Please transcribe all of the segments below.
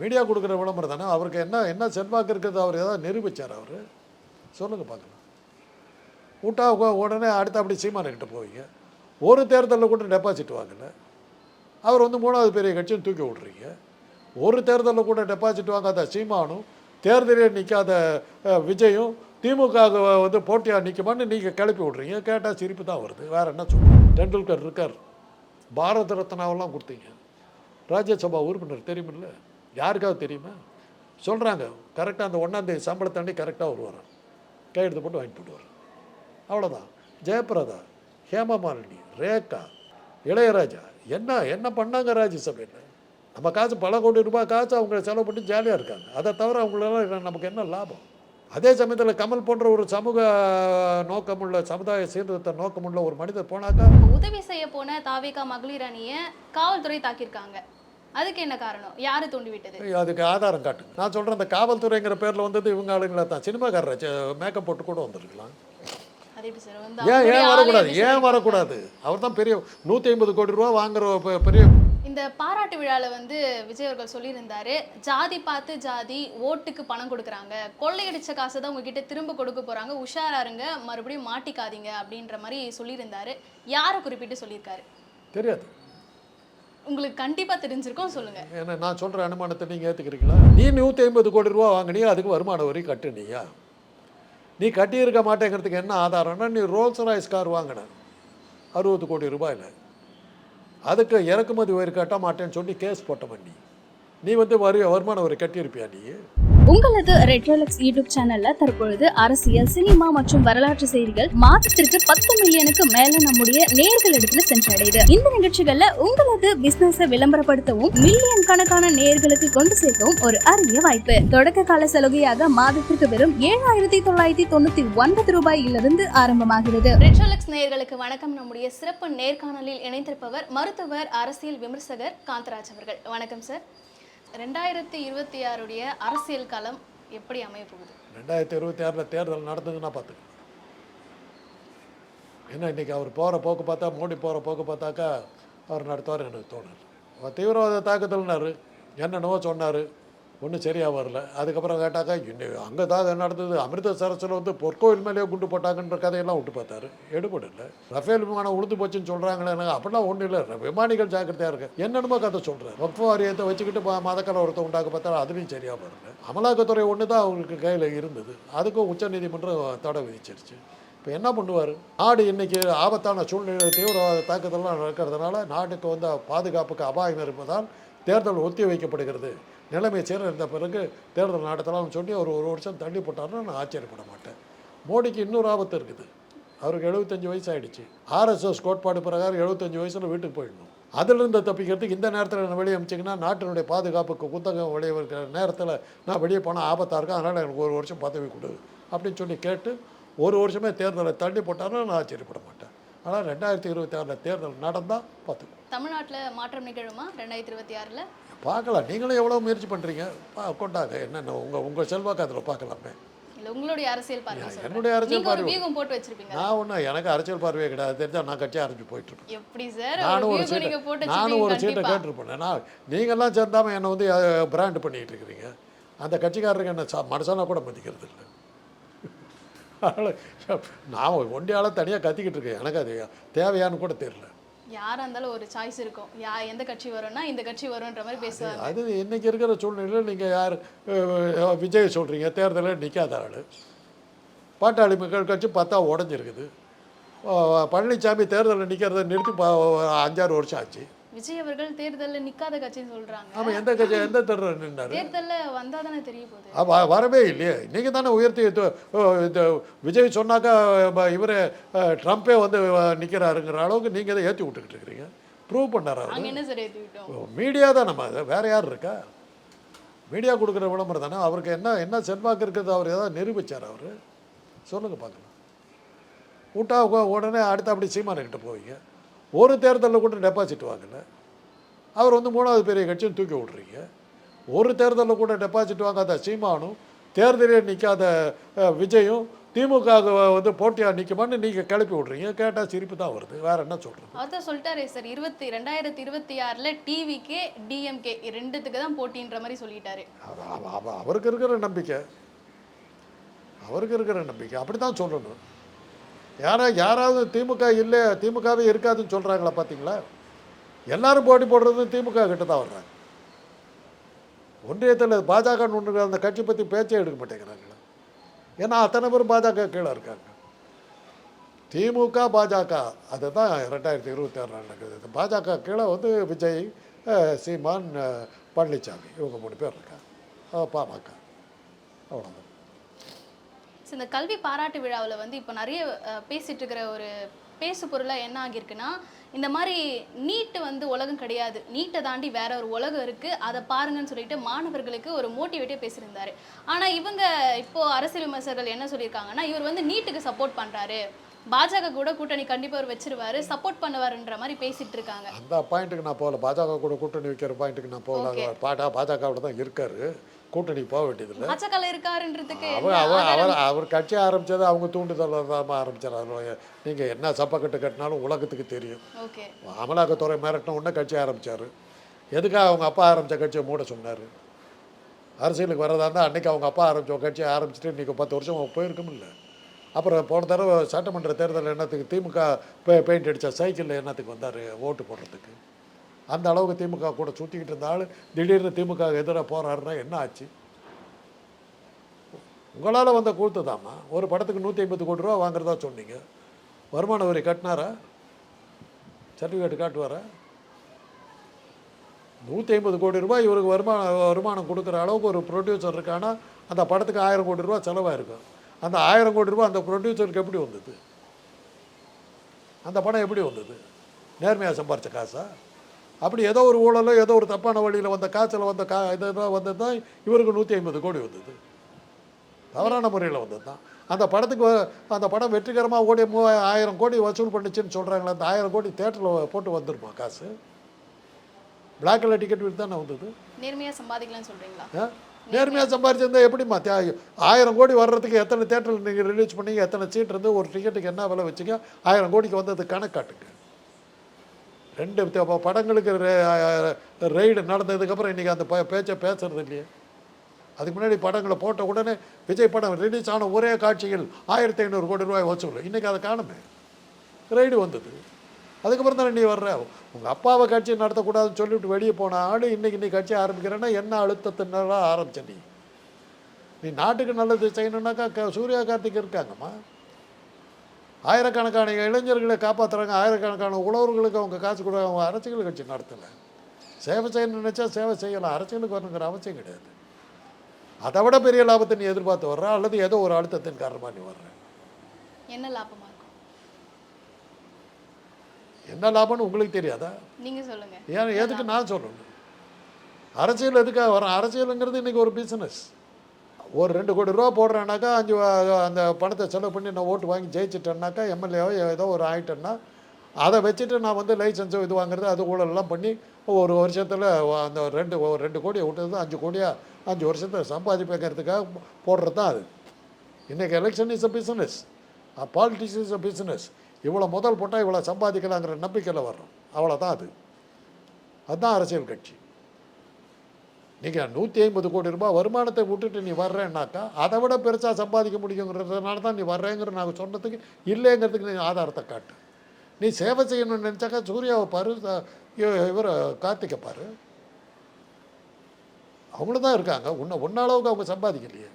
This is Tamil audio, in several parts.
மீடியா கொடுக்குற விளம்பரம் தானே? அவருக்கு என்ன என்ன செல்வாக்கு இருக்கிறது அவர் ஏதாவது நிரூபிச்சார் அவர்? சொல்லுங்கள் பார்க்கலாம். விட்டா உடனே அடுத்து அப்படி சீமானுக்கிட்ட போவீங்க. ஒரு தேர்தலில் கூட டெபாசிட் வாங்கலை. அவர் வந்து மூணாவது பெரிய கட்சியும் தூக்கி விட்றீங்க. ஒரு தேர்தலில் கூட டெபாசிட் வாங்காத சீமானும் தேர்தலே நிற்காத விஜயும் திமுக வந்து போட்டியாக நிற்குமான்னு நீங்கள் கிளப்பி விட்றீங்க. கேட்டால் சிரிப்பு தான் வருது. வேறு என்ன சொல்லுங்கள் டெண்டுல்கர் இருக்கார். பாரத ரத்னாவெல்லாம் கொடுத்தீங்க. ராஜ்யசபா உறுப்பினர் தெரியுமில்ல? யாருக்காவது தெரியுமா? சொல்கிறாங்க கரெக்டாக அந்த ஒன்றாந்தேதி சம்பளத்தாண்டி கரெக்டாக வருவார்? கையெழுத்து போட்டு வாங்கிட்டு போடுவார் அவ்வளோதான் ஜெயபிரதா ஹேமமாலினி ரேகா இளையராஜா என்ன என்ன பண்ணாங்க ராஜ்யசபையில்? நம்ம காசு பல கோடி ரூபாய் காசு அவங்க செலவு பண்ணி ஜாலியாக இருக்காங்க. அதை தவிர அவங்களால நமக்கு என்ன லாபம்? அதே சமயத்தில் கமல் போன்ற ஒரு சமூக நோக்கமுள்ள சமுதாய சீர்திருத்த நோக்கமுள்ள ஒரு மனிதர் போனாக்கா உதவி செய்ய போன தாவேகா மகளிர் அணியை காவல்துறை தாக்கியிருக்காங்க. அதுக்கு என்ன காரணம்? யாரு தூண்டி விட்டது அதுக்கு ஆதாரம் காட்டுங்க நான் சொல்கிறேன் அந்த காவல்துறைங்கிற பேரில் வந்தது இவங்க ஆளுங்களா தான். சினிமாக்காரர்? மேக்கப் போட்டு கூட வந்திருக்கலாம். ஏன் ஏன் வரக்கூடாது? ஏன் வரக்கூடாது? அவர் தான் பெரிய நூற்றி ஐம்பது கோடி ரூபா வாங்குற பெரிய இந்த பாராட்டு விழால வந்து விஜய் அவர்கள் சொல்லியிருந்தாரு ஜாதி பார்த்து ஜாதி ஓட்டுக்கு பணம் கொடுக்குறாங்க. கொள்ளையடிச்ச காசை தான் உங்ககிட்ட திரும்ப கொடுக்க போறாங்க. உஷாரா இருங்க. மறுபடியும் மாட்டிக்காதீங்க. அப்படின்ற மாதிரி சொல்லியிருந்தாரு. யாரை குறிப்பிட்டு சொல்லியிருக்காரு? தெரியாது. உங்களுக்கு கண்டிப்பாக தெரிஞ்சிருக்கும் சொல்லுங்க. ஏன்னா நான் சொல்கிற அனுமானத்தை நீங்கள் ஏற்றுக்கிறீங்களா நீ நூற்றி ஐம்பது கோடி ரூபா வாங்கினியா அதுக்கு வருமான வரி கட்டுனியா? நீ கட்டியிருக்க மாட்டேங்கிறதுக்கு என்ன ஆதாரம்னா நீ ரோல்ஸ் ராய்ஸ் கார் வாங்கின. அறுபது கோடி ரூபாயில். அதுக்கு இறக்குமதி வரி கட்ட மாட்டேன்னு சொல்லி கேஸ் போட்ட நீ. நீ வந்து வரி வருமான வரி கட்டியிருப்பியா நீ? உங்களது ரெட்ரோலக்ஸ் யூடியூப் சேனல்ல தற்பொழுது அரசியல் சினிமா மற்றும் வரலாற்று செய்திகள் மாதத்திற்கு பத்து மில்லியனுக்கு மேல நம்முடைய நேயர்களிடத்துல சென்றடையுது. இந்த நிகழ்ச்சிகள்ல உங்களது பிசினஸ் விளம்பரப்படுத்தவும் மில்லியன் கணக்கான நேயர்களுக்கு கொண்டு சேர்க்கவும் ஒரு அரிய வாய்ப்பு. தொடக்க கால சலுகையாக மாதத்திற்கு வெறும் ஏழாயிரத்தி தொள்ளாயிரத்தி தொண்ணூத்தி ஒன்பது ரூபாயிலிருந்து ஆரம்பமாகிறது. ரெட்ரோலக்ஸ் நேயர்களுக்கு வணக்கம். நம்முடைய சிறப்பு நேர்காணலில் இணைந்திருப்பவர் மருத்துவர் அரசியல் விமர்சகர் காந்தராஜ் அவர்கள். வணக்கம் சார். ரெண்டாயிரத்தி இருபத்தி ஆறுடைய அரசியல் களம் எப்படி அமைய போகுது ரெண்டாயிரத்தி இருபத்தி ஆறில் தேர்தல் நடந்ததுன்னா பார்த்துக்க என்ன இன்னைக்கு அவர் போகிற போக்கு பார்த்தா மோடி போகிற போக்கு பார்த்தாக்கா அவர் நடத்துவார் எனக்கு தோணுது. அவர் தீவிரவாத தாக்குதல்னாரு என்னென்னவோ சொன்னார். ஒன்றும் சரியாக வரல. அதுக்கப்புறம் கேட்டாக்கா இன்னும் அங்கே தான் நடந்தது. அமிர்தசரஸில் வந்து பொற்கோயில் மேலேயே குண்டு போட்டாங்கன்ற கதையெல்லாம் விட்டு பார்த்தாரு. எடுபடல ரஃபேல் விமானம் உழுது போச்சுன்னு சொல்கிறாங்களே அப்படிலாம் ஒன்றும் இல்லை. விமானிகள் ஜாக்கிரதையாக இருக்கு என்னென்னமோ கதை சொல்கிறேன் வக்ஃபு வாரியத்தை வச்சுக்கிட்டு ம- மதக்கலவரத்தை உண்டாக்க பார்த்தா அதுலேயும் சரியாக வரல. அமலாக்கத்துறை ஒன்று தான் அவங்களுக்கு கையில் இருந்தது. அதுக்கும் உச்சநீதிமன்றம் தடை விதிச்சிருச்சு. இப்போ என்ன பண்ணுவார்? நாடு இன்றைக்கி ஆபத்தான சூழ்நிலை தீவிரவாத தாக்குதல்லாம் நடக்கிறதுனால நாட்டுக்கு வந்து பாதுகாப்புக்கு அபாயம் இருப்பதால் தேர்தல் ஒத்தி வைக்கப்படுகிறது நிலைமை இருந்த பிறகு தேர்தல் நடத்தலாம்னு சொல்லி ஒரு ஒரு வருஷம் தள்ளி போட்டார்னா நான் ஆச்சரியப்பட மாட்டேன். மோடிக்கு இன்னொரு ஆபத்து இருக்குது. அவருக்கு எழுபத்தஞ்சு வயசு ஆகிடுச்சு ஆர்எஸ்எஸ் கோட்பாடு பிரகாரம் எழுபத்தஞ்சு வயசில் வீட்டுக்கு போயிடணும். அதிலிருந்து தப்பிக்கிறதுக்கு இந்த நேரத்தில் நான் வெளியே அமைச்சிங்கன்னா நாட்டினுடைய பாதுகாப்புக்கு குத்தகம் வெளியே இருக்கிற நேரத்தில் நான் வெளியே போனால் ஆபத்தாக இருக்கும். அதனால் எனக்கு ஒரு வருஷம் பதவி கொடு அப்படின்னு சொல்லி கேட்டு ஒரு வருஷமே தேர்தலை தள்ளி போட்டாருன்னா நான் ஆச்சரியப்பட மாட்டேன். ஆனால் ரெண்டாயிரத்தி இருபத்தி ஆறில் தேர்தல் நடந்தால் பார்த்துக்கோ. தமிழ்நாட்டுல மாற்றம் நிகழுமா ரெண்டாயிரத்தி இருபத்தி ஆறுல? பார்க்கலாம். நீங்களும் எவ்வளோ முயற்சி பண்ணுறீங்க பா கொண்டாங்க. என்னென்ன உங்கள் உங்கள் செல்வாக்கு அதில் பார்க்கலாமே. இல்ல உங்களுடைய அரசியல் பார்வை. என்னுடைய அரசியல் பார்வை. வியூகம் போட்டு வச்சிருப்பீங்க. நான் ஒன்றும் எனக்கு அரசியல் பார்வையே கிடையாது. தெரிஞ்சால் நான் கட்சி ஆரம்பிச்சு போயிட்டுருப்பேன். எப்படி சார்? நானும் ஒரு சீட்டை நானும் ஒரு சீட்டை கேட்டிருப்பேன். நான் நீங்கள்லாம் சேர்ந்தாமல் என்னை வந்து பிராண்ட் பண்ணிக்கிட்டு இருக்கிறீங்க. அந்த கட்சிக்காரருக்கு என்ன சா மனுஷனா கூட மதிக்கிறது இல்லை. அதனால நான் ஒண்டியால தனியாக கத்திக்கிட்டு இருக்கேன். எனக்கு அது தேவையான்னு கூட தெரியல. யாரா இருந்தாலும் ஒரு சாய்ஸ் இருக்கும். யா எந்த கட்சி வரும்னா இந்த கட்சி வரும்ன்ற மாதிரி பேசுவாங்க. அது இன்னைக்கு இருக்கிற சூழ்நிலையில் நீங்கள் யார் விஜய் சொல்கிறீங்க தேர்தலில் நிற்காத ஆள். பாட்டாளி மக்கள் கட்சி பத்தா உடஞ்சிருக்குது. பழனிசாமி தேர்தலில் நிற்கிறத நிறுத்தி அஞ்சாறு வருஷம் ஆச்சு. விஜய் அவர்கள் தேர்தல்ல நிக்காத கட்சின்னு சொல்றாங்க. ஆமாம் எந்த கட்சி எந்த தேர்தல் நின்றாரு? தேர்தல்ல வந்தா தானே தெரிய போகுது. வரவே இல்லையே. நீங்கள் தானே உயர்த்தி விஜய் சொன்னாக்கா இவர் ட்ரம்ப்பே வந்து நிற்கிறாருங்கிற அளவுக்கு நீங்கள் இதை ஏற்றி விட்டுக்கிட்டு இருக்கிறீங்க. ப்ரூவ் பண்ணார் மீடியா தான் நம்ம அது வேற யார் இருக்கா? மீடியா கொடுக்குற விளம்பரம் தானே. அவருக்கு என்ன என்ன செல்வாக்கு இருக்கிறது அவர் ஏதாவது நிரூபிச்சார் அவர்? சொல்லுங்கள் பார்க்கலாம். விட்டா உடனே அடுத்து அப்படி சீமானுக்கிட்ட போவீங்க. ஒரு தேர்தலில் கூட டெபாசிட் வாங்கல. அவர் வந்து மூணாவது பெரிய கட்சின்னு தூக்கி விட்றீங்க. ஒரு தேர்தலில் கூட டெபாசிட் வாங்காத சீமானும் தேர்தலே நிற்காத விஜயும் திமுக வந்து போட்டியாக நிற்குமான்னு நீங்கள் கிளப்பி விட்றீங்க. கேட்டால் சிரிப்பு தான் வருது. வேற என்ன சொல்கிறது அவர் சொல்லிட்டாரே சார். இருபத்தி ரெண்டாயிரத்தி இருபத்தி ஆறில் டிவிக்கே டிஎம்கே ரெண்டுத்துக்கு தான் போட்டின்ற மாதிரி சொல்லிட்டாரு. அவருக்கு இருக்கிற நம்பிக்கை. அவருக்கு இருக்கிற நம்பிக்கை. அப்படி தான் சொல்லணும். யாரா யாராவது திமுக இல்லை திமுகவே இருக்காதுன்னு சொல்கிறாங்களா பார்த்தீங்களா எல்லாரும் போட்டி போடுறது திமுக கிட்ட தான் வர்றாங்க. ஒன்றியத்தில் பாஜக ஒன்று அந்த கட்சி பற்றி பேச்சே எடுக்க மாட்டேங்கிறாங்களா. ஏன்னா அத்தனை பேரும் பாஜக கீழே இருக்காங்க. திமுக பாஜக அதுதான் ரெண்டாயிரத்தி இருபத்தி ஆறு நடக்குது. பாஜக கீழே வந்து விஜய் சீமான் பழனிசாமி இவங்க மூணு பேர் இருக்காங்க. பாமக அவ்வளோதான் இந்த கல்வி பாராட்டு விழாவில் வந்து இப்போ நிறைய அஹ், பேசிட்டு இருக்கிற ஒரு பேசு பொருளாக என்ன ஆகியிருக்குன்னா இந்த மாதிரி நீட்டு வந்து உலகம் கிடையாது. நீட்டை தாண்டி வேற ஒரு உலகம் இருக்கு. அதை பாருங்கன்னு சொல்லிட்டு மாணவர்களுக்கு ஒரு மோட்டிவேட்டே பேசியிருந்தாரு. ஆனா இவங்க இப்போ அரசியல் விமர்சகர்கள் என்ன சொல்லியிருக்காங்கன்னா இவர் வந்து நீட்டுக்கு சப்போர்ட் பண்றாரு. பாஜக கூட கூட்டணி கண்டிப்பா அவர் வச்சிருவாரு. சப்போர்ட் பண்ணுவாருன்ற மாதிரி பேசிட்டு இருக்காங்க. அந்த பாயிண்ட்டுக்கு நான் போகல. பாஜக கூட கூட்டணி வைக்கிற பாயிண்ட்டுக்கு நான் போகல. பாட்டா பாஜகவில் தான் இருக்காரு. கூட்டணி போக வேண்டியதில்லை. இருக்காருன்றதுக்கு அவர் அவர்? அவர் அவர் கட்சி ஆரம்பித்தது அவங்க தூண்டுதல் தான் ஆரம்பிச்சார் நீங்கள் என்ன சப்பக்கட்டு கட்டினாலும் உலகத்துக்கு தெரியும். அமலாக்கத்துறை மிரட்டின உடனே கட்சி ஆரம்பித்தார் எதுக்காக அவங்க அப்பா ஆரம்பித்த கட்சியை மூட சொன்னார்? அரசியலுக்கு வரதா இருந்தால் அன்றைக்கி அவங்க அப்பா ஆரம்பித்த கட்சியை ஆரம்பிச்சுட்டு இன்றைக்கி பத்து வருஷம் போயிருக்கும் இல்லை. அப்புறம் போன தடவை சட்டமன்ற தேர்தல் என்னத்துக்கு திமுக பெயிண்ட் அடித்த சைக்கிளில் என்னத்துக்கு வந்தார்? ஓட்டு போடுறதுக்கு. அந்த அளவுக்கு திமுக கூட சுற்றிக்கிட்டு இருந்தாலும் திடீர்னு திமுக எதிராக போகிறாருன்னா என்ன ஆச்சு? உங்களால் வந்த கூத்து தாம்மா. ஒரு படத்துக்கு நூற்றி ஐம்பது கோடி ரூபா வாங்குறதா சொன்னீங்க. வருமான வரி கட்டினாரா? சர்டிஃபிகேட் காட்டுவாரா? நூற்றி ஐம்பது கோடி ரூபாய் இவருக்கு வருமான வருமானம் கொடுக்குற அளவுக்கு ஒரு ப்ரொடியூசர் இருக்கானா? அந்த படத்துக்கு ஆயிரம் கோடி ரூபா செலவாயிருக்கும் அந்த ஆயிரம் கோடி ரூபா அந்த ப்ரொடியூசருக்கு எப்படி வந்தது? அந்த படம் எப்படி வந்தது? நேர்மையாக சம்பாரித்த காசா? அப்படி ஏதோ ஒரு ஊழலோ ஏதோ ஒரு தப்பான வழியில் வந்த காய்ச்சல் வந்த கா இதுதான் வந்தது தான் இவருக்கு நூற்றி ஐம்பது கோடி வந்தது. தவறான முறையில் வந்தது தான் அந்த படத்துக்கு அந்த படம் வெற்றிகரமாக ஓடி மூ ஆயிரம் கோடி வசூல் பண்ணுச்சுன்னு சொல்கிறாங்களே அந்த ஆயிரம் கோடி தேட்டரில் போட்டு வந்துருமா காசு. பிளாக்கில் டிக்கெட் விட்டு தானே வந்தது. நேர்மையா சம்பாதிக்கலாம்னு சொல்றீங்களா? ஆ? நேர்மையாக சம்பாரிச்சிருந்தா எப்படிம்மா தே ஆயிரம் கோடி வர்றதுக்கு எத்தனை தேட்டரில் நீங்கள் ரிலீஸ் பண்ணீங்க எத்தனை சீட் இருந்து ஒரு டிக்கெட்டுக்கு என்ன விலை வச்சுங்க ஆயிரம் கோடிக்கு வந்தது கணக்காட்டுங்க ரெண்டு படங்களுக்கு ரெய்டு நடந்ததுக்கப்புறம் இன்றைக்கி அந்த ப- பேச்சை பேசுறது இல்லையே. அதுக்கு முன்னாடி படங்களை போட்ட உடனே விஜய் படம் ரிலீஸ் ஆன ஒரே காட்சிகள் ஆயிரத்தி ஐநூறு கோடி ரூபாய் வசூல் இன்றைக்கி அதை காணுமே. ரைடு வந்தது. அதுக்கப்புறம் தானே நீ வர்ற? உங்கள் அப்பாவை கட்சி நடத்தக்கூடாதுன்னு சொல்லிவிட்டு வெளியே போன ஆடு இன்றைக்கி நீ கட்சி ஆரம்பிக்கிறேன்னா என்ன அழுத்தத்தினால ஆரம்பிச்ச நீ? நீ நாட்டுக்கு நல்லது செய்யணுன்னாக்கா க- சூர்யா கார்த்திக் இருக்காங்கம்மா. ஆயிரக்கணக்கான இளைஞர்களை காப்பாற்றுறாங்க ஆயிரக்கணக்கான உழவர்களுக்கு அவங்க காசு கூட அவங்க அரசியல் கட்சி நடத்தலை. சேவை செய்யணும்னு நினச்சா சேவை செய்யலாம் அரசியலுக்கு வரணுங்கிற அவசியம் கிடையாது. அதை விட பெரிய லாபத்தை நீ எதிர்பார்த்து வர்ற? அல்லது ஏதோ ஒரு அழுத்தத்தின் காரணமாக நீ வர்ற? என்ன லாபமா இருக்கும்? என்ன லாபம்னு உங்களுக்கு தெரியாதா? நீங்க சொல்லுங்க. ஏன் எதுக்கு நான் சொல்லணும்? அரசியல் எதுக்காக வரேன் அரசியலுங்கிறது இன்றைக்கி ஒரு பிஸ்னஸ் ஒரு ரெண்டு கோடி ரூபா போடுறேன்னாக்கா அஞ்சு அந்த பணத்தை செலவு பண்ணி நான் ஓட்டு வாங்கி ஜெயிச்சிட்டேன்னாக்கா எம்எல்ஏவோ ஏதோ ஒரு ஆயிட்டேன்னா அதை வச்சுட்டு நான் வந்து லைசன்ஸோ இது வாங்குறது அது ஊழலெல்லாம் பண்ணி ஒரு வருஷத்தில் அந்த ரெண்டு ஒரு ரெண்டு கோடியை விட்டது அஞ்சு கோடியாக அஞ்சு வருஷத்தில் சம்பாதிப்பேங்கிறதுக்காக போடுறது தான் அது. இன்றைக்கி election is a business politics is a business இவ்வளோ முதல் போட்டால் இவ்வளோ சம்பாதிக்கலாங்கிற நம்பிக்கையில் வர்றோம். அவ்வளோதான் அது. அதுதான் அரசியல் கட்சி. நீங்கள் நூற்றி ஐம்பது கோடி ரூபாய் வருமானத்தை விட்டுட்டு நீ வர்றேன்னாக்கா அதை விட பெருசாக சம்பாதிக்க முடியுங்கிறதுனால தான் நீ வர்றேங்கிற நாங்கள் சொன்னதுக்கு இல்லைங்கிறதுக்கு நீ ஆதாரத்தை காட்டு. நீ சேவை செய்யணும்னு நினச்சாக்கா சூர்யாவை பாரு இவர் கார்த்திகை பாரு. அவங்கள தான் இருக்காங்க. உன்னை ஒன்றளவுக்கு அவங்க சம்பாதிக்கலையே.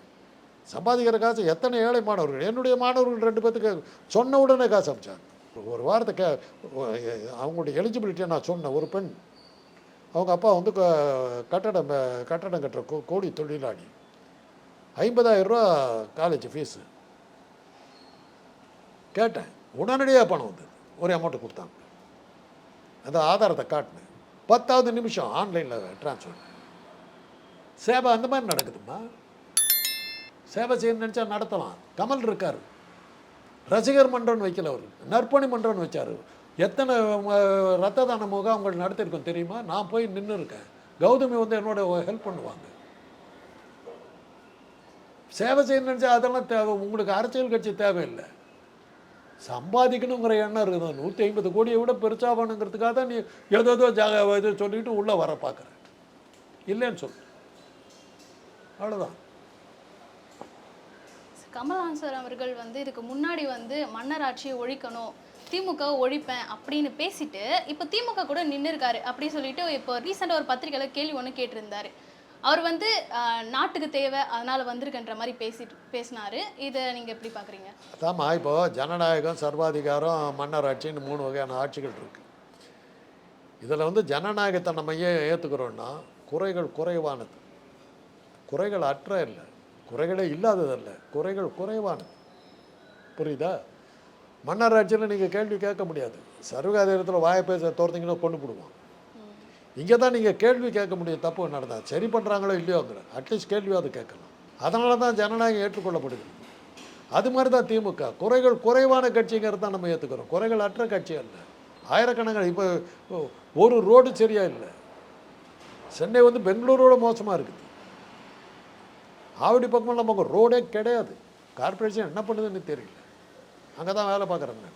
சம்பாதிக்கிற காசு எத்தனை ஏழை மாணவர்கள் என்னுடைய மாணவர்கள் ரெண்டு பேத்துக்கு சொன்ன உடனே காசு அமைச்சாங்க. ஒரு வாரத்துக்கு அவங்களுடைய எலிஜிபிலிட்டியை நான் சொன்னேன் ஒரு பெண் அவங்க அப்பா வந்து க- கட்டடம் கட்டடம் கட்டுற கோ கோடி தொழிலாளி. ஐம்பதாயிரரூவா காலேஜ் ஃபீஸு கேட்டேன். உடனடியாக பணம் வந்தது. ஒரு அமௌண்ட்டு கொடுத்தாங்க. அந்த ஆதாரத்தை காட்டினேன். பத்தாவது நிமிஷம் ஆன்லைனில் ட்ரான்ஸ்ஃபர் சேவை அந்த மாதிரி நடக்குதும்மா. சேவை செய்யணும்னு நினச்சா நடத்தலாம். கமல் இருக்கார். ரசிகர் மன்றம்னு வைக்கல அவர். நற்பணி மன்றம்னு வச்சார். எத்தனை ரத்த தான முகாம்கள் நடத்திருக்கோம் தெரியுமா? நான் போய் நின்று இருக்கேன் கௌதமி வந்து என்னோட ஹெல்ப் பண்ணுவாங்க. சேவை செய்ய நினச்சா அதெல்லாம் தேவை உங்களுக்கு அரசியல் கட்சி தேவையில்லை. சம்பாதிக்கணுங்கிற எண்ணம் இருக்குது? நூற்றி ஐம்பது கோடியை விட பெருசாகணுங்கிறதுக்காக தான் நீ ஏதோ ஏதோ ஜாக இது சொல்லிட்டு உள்ளே வர பார்க்குற இல்லைன்னு சொல்லு. அவ்வளோதான் கமல்ஹாசன் அவர்கள் வந்து இதுக்கு முன்னாடி வந்து மன்னர் ஆட்சியை ஒழிக்கணும் திமுக ஒழிப்பேன் அப்படின்னு பேசிட்டு இப்போ திமுக கூட நின்று இருக்காரு அப்படின்னு சொல்லிட்டு இப்போ ரீசெண்டாக ஒரு பத்திரிகையில் கேள்வி ஒன்று கேட்டிருந்தாரு. அவர் வந்து நாட்டுக்கு தேவை அதனால் வந்திருக்குன்ற மாதிரி பேசிட்டு பேசினாரு. இதை நீங்கள் எப்படி பார்க்குறீங்க அதாம்மா இப்போ ஜனநாயகம் சர்வாதிகாரம் மன்னர் ஆட்சின்னு மூணு வகையான ஆட்சிகள் இருக்குது இதில் வந்து ஜனநாயகத்தை நம்ம ஏன் ஏற்றுக்கிறோன்னா குறைகள் குறைவானது. குறைகள் அற்ற இல்லை. குறைகளே இல்லாததல்ல. குறைகள் குறைவானது. புரியுதா? மன்னர் ஆட்சியில் நீங்கள் கேள்வி கேட்க முடியாது. சர்வகாதிகாரத்தில் வாயை பேச தோர்த்தீங்கன்னா கொண்டு போடுவோம். இங்கே தான் நீங்கள் கேள்வி கேட்க முடியும் தப்பு நடந்தா சரி பண்ணுறாங்களோ இல்லையோங்கிற அட்லீஸ்ட் கேள்வியாவது கேட்கலாம். அதனால தான் ஜனநாயகம் ஏற்றுக்கொள்ளப்படுது அது மாதிரி தான் திமுக. குறைகள் குறைவான கட்சிங்கிறது தான் நம்ம ஏற்றுக்கிறோம் குறைகள் அற்ற கட்சி அல்ல. ஆயிரக்கணக்கான இப்போ ஒரு ரோடு சரியாக இல்லை. சென்னை வந்து பெங்களூரோட மோசமாக இருக்குது. ஆவடி பக்கம் நமக்கு ரோடே கிடையாது. கார்ப்பரேஷன் என்ன பண்ணுதுன்னு தெரியல. அங்கே தான் வேலை பார்க்குறேங்க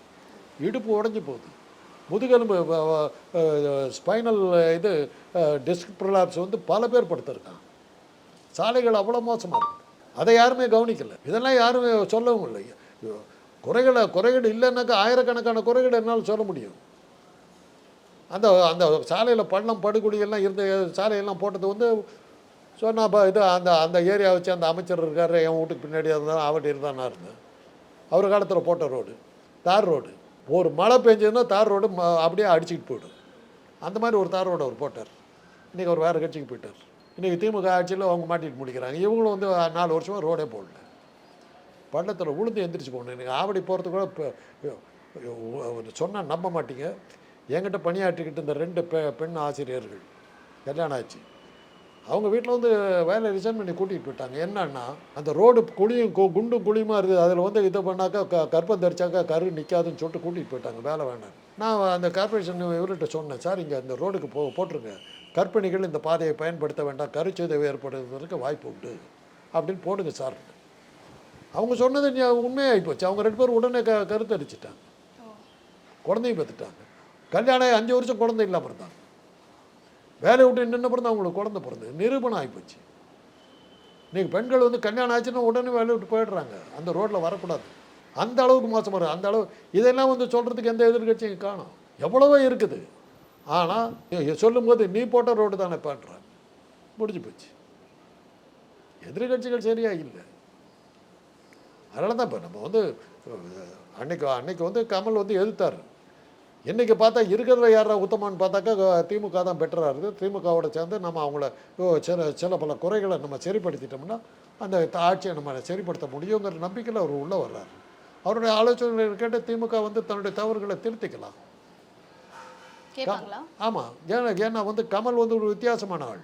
இடுப்பு உடஞ்சி போகுது. முதுகெலும்பு ஸ்பைனல் இது டிஸ்க் ப்ரொலாப்ஸ் வந்து பல பேர் படுத்திருக்கான். சாலைகள் அவ்வளோ மோசமாக இருக்குது அதை யாருமே கவனிக்கலை. இதெல்லாம் யாருமே சொல்லவும் இல்லை. குறைகளை குறைகள் இல்லைன்னாக்கா ஆயிரக்கணக்கான குறைகள் என்னால் சொல்ல முடியும். அந்த அந்த சாலையில் பள்ளம் படுகொடியெல்லாம் இருந்த சாலையெல்லாம் போட்டது வந்து சொன்னா இது அந்த அந்த ஏரியா வச்சு அந்த அமைச்சர் இருக்கார். என் வீட்டுக்கு பின்னாடி இருந்தாலும் அவர்கிட்ட இருந்தால் நான் இருந்தேன். அவர் காலத்தில் போட்ட ரோடு தார் ரோடு ஒரு மழை பெஞ்சதுன்னா தார் ரோடு ம- அப்படியே அடிச்சுக்கிட்டு போயிடும். அந்த மாதிரி ஒரு தார் ரோடு அவர் போட்டார். இன்றைக்கி அவர் வேறு கட்சிக்கு போயிட்டார். இன்றைக்கி திமுக ஆட்சியில் அவங்க மாட்டிட்டு முடிக்கிறாங்க. இவங்களும் வந்து நாலு வருஷமாக ரோடே போடல. பள்ளத்தில் உளுந்து எந்திரிச்சு போகணும். எனக்கு ஆவடி போகிறதுக்கு கூட இப்போ சொன்னால் நம்ப மாட்டீங்க. என்கிட்ட பணியாற்றிக்கிட்டு இந்த ரெண்டு பெ பெண் ஆசிரியர்கள் கல்யாணம் ஆச்சு. அவங்க வீட்டில் வந்து வேலை ரிசைன் பண்ணி கூட்டிகிட்டு போயிட்டாங்க. என்னன்னா அந்த ரோடு குழியும் கு- குண்டும் குழியுமா இருக்குது. அதில் வந்து இது பண்ணாக்கா க கற்பம் தரிச்சாக்கா கரு நிற்காதுன்னு சொல்லிட்டு கூட்டிகிட்டு போயிட்டாங்க வேலை வேண்டாம் நான் அந்த கார்ப்பரேஷன் இவர்கிட்ட சொன்னேன் சார் இங்கே இந்த ரோடுக்கு போ போட்டிருங்க. கற்பணிகள் இந்த பாதையை பயன்படுத்த வேண்டாம். கருச்சிதைவு ஏற்படுவதற்கு வாய்ப்பு உண்டு. அப்படின்னு போடுங்க சார். அவங்க சொன்னது நீ உண்மையாகி போச்சு. அவங்க ரெண்டு பேரும் உடனே க கருத்தடிச்சிட்டாங்க குழந்தையும் பார்த்துட்டாங்க கல்யாணம் அஞ்சு வருஷம் குழந்தை இல்லாமல் இருந்தாங்க. வேலையை விட்டு நின்ன பிறந்து அவங்களுக்கு குழந்த பிறந்தது. நிரூபணம் ஆகிப்போச்சு இன்றைக்கி பெண்கள் வந்து கல்யாணம் ஆச்சுன்னா உடனே வேலையை விட்டு போயிடுறாங்க. அந்த ரோட்டில் வரக்கூடாது. அந்த அளவுக்கு மோசமாக இருக்குது அந்த அளவு இதெல்லாம் வந்து சொல்கிறதுக்கு எந்த எதிர்கட்சியும் காணும். எவ்வளவோ இருக்குது. ஆனால் சொல்லும்போது நீ போட்ட ரோடு தானே பண்ணுறாங்க முடிஞ்சு போச்சு. எதிர்கட்சிகள் சரியாக இல்லை. அதனால தான் இப்போ நம்ம வந்து அன்னைக்கு அன்னைக்கு வந்து கமல் வந்து எதிர்த்தார். இன்னைக்கு பார்த்தா இருக்கிறதுல யாரா உத்தமான்னு பார்த்தாக்கா திமுக தான் பெட்டராக இருக்குது. திமுகவோட சேர்ந்து நம்ம அவங்கள சில சில பல குறைகளை நம்ம சரிப்படுத்திட்டோம்னா அந்த ஆட்சியை நம்ம சரிப்படுத்த முடியுங்கிற நம்பிக்கையில் அவர் உள்ளே வர்றாரு. அவருடைய ஆலோசனைகளை கேட்டு திமுக வந்து தன்னுடைய தவறுகளை திருத்திக்கலாம். ஆமாம் ஏன்னா ஏன்னா வந்து கமல் வந்து ஒரு வித்தியாசமான ஆள்.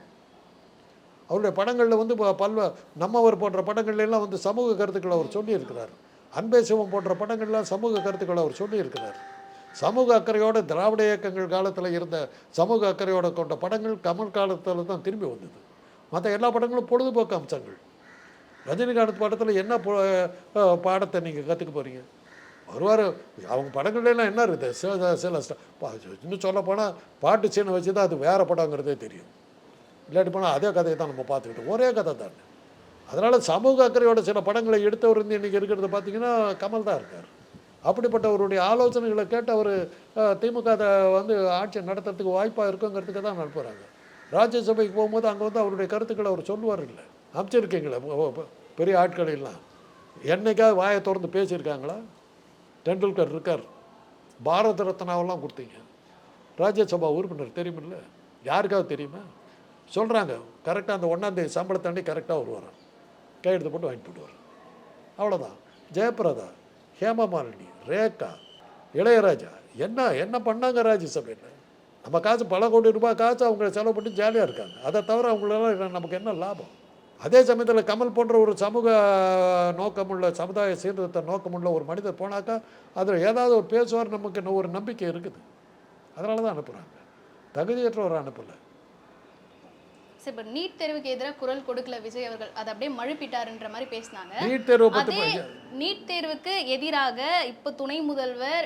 அவருடைய படங்களில் வந்து பல்வ நம்மவர் போன்ற படங்கள்ல எல்லாம் வந்து சமூக கருத்துக்களை அவர் சொல்லியிருக்கிறார். அன்பே சிவம் போன்ற படங்கள்லாம் சமூக கருத்துக்களை அவர் சொல்லியிருக்கிறார். சமூக அக்கறையோட திராவிட இயக்கங்கள் காலத்தில் இருந்த சமூக அக்கறையோட கொண்ட படங்கள் கமல் காலத்தில் தான் திரும்பி வந்தது. மற்ற எல்லா படங்களும் பொழுதுபோக்கு அம்சங்கள். ரஜினிகாந்த் படத்தில் என்ன பாடத்தை நீங்கள் கற்றுக்க போகிறீங்க வருவார் அவங்க படங்கள்லாம் என்ன இருக்குது சில சில இன்னும் சொல்ல போனால் பாட்டு சீனை வச்சு தான் அது வேறு படங்கிறதே தெரியும். இல்லாட்டி போனால் அதே கதையை தான் நம்ம பார்த்துக்கிட்டோம் ஒரே கதை தான். அதனால் சமூக அக்கறையோட சில படங்களை எடுத்தவர் வந்து இன்றைக்கி இருக்கிறத பார்த்தீங்கன்னா கமல் தான் இருக்கார். அப்படிப்பட்டவருடைய ஆலோசனைகளை கேட்டு அவர் திமுக த- வந்து ஆட்சி நடத்துறதுக்கு வாய்ப்பாக இருக்குங்கிறதுக்கு தான் நடப்புகிறாங்க ராஜ்யசபைக்கு போகும்போது அங்கே வந்து அவருடைய கருத்துக்களை அவர் சொல்லுவார் இல்லை. அமைச்சிருக்கீங்களே பெரிய ஆட்கள் எல்லாம். என்னைக்காவது வாயை திறந்து பேசியிருக்காங்களா? டெண்டுல்கர் இருக்கார். பாரத ரத்னாவெல்லாம் கொடுத்தீங்க. ராஜ்யசபா உறுப்பினர் தெரியுமில்ல யாருக்காவது தெரியுமா? சொல்கிறாங்க கரெக்டாக அந்த ஒன்றாந்தேதி சம்பளத்தாண்டி கரெக்டாக வருவார் கையெழுத்து போட்டு வாங்கிட்டு போடுவார் அவ்வளோதான் ஜெயபிரதா ஹேமமாலினி ரேகா இளையராஜா என்ன என்ன பண்ணாங்க ராஜ்யசபையில்? நம்ம காசு பல கோடி ரூபாய் காசு அவங்க செலவு பண்ணி ஜாலியாக இருக்காங்க. அதை தவிர அவங்களால நமக்கு என்ன லாபம்? அதே சமயத்தில் கமல் போன்ற ஒரு சமூக நோக்கமுள்ள சமுதாய சீர்திருத்த நோக்கமுள்ள ஒரு மனிதர் போனாக்கா அதில் ஏதாவது ஒரு பேசுவார் நமக்கு இன்னும் ஒரு நம்பிக்கை இருக்குது. அதனால தான் அனுப்புகிறாங்க தகுதியற்றவர் அனுப்பலை. சரி இப்போ நீட் தேர்வுக்கு எதிராக குரல் கொடுக்கல விஜய் அவர்கள். அதை அப்படியே மழுப்பிட்டாருன்ற மாதிரி பேசினாங்க. நீட் தேர்வை அதே நீட் தேர்வுக்கு எதிராக இப்போ துணை முதல்வர்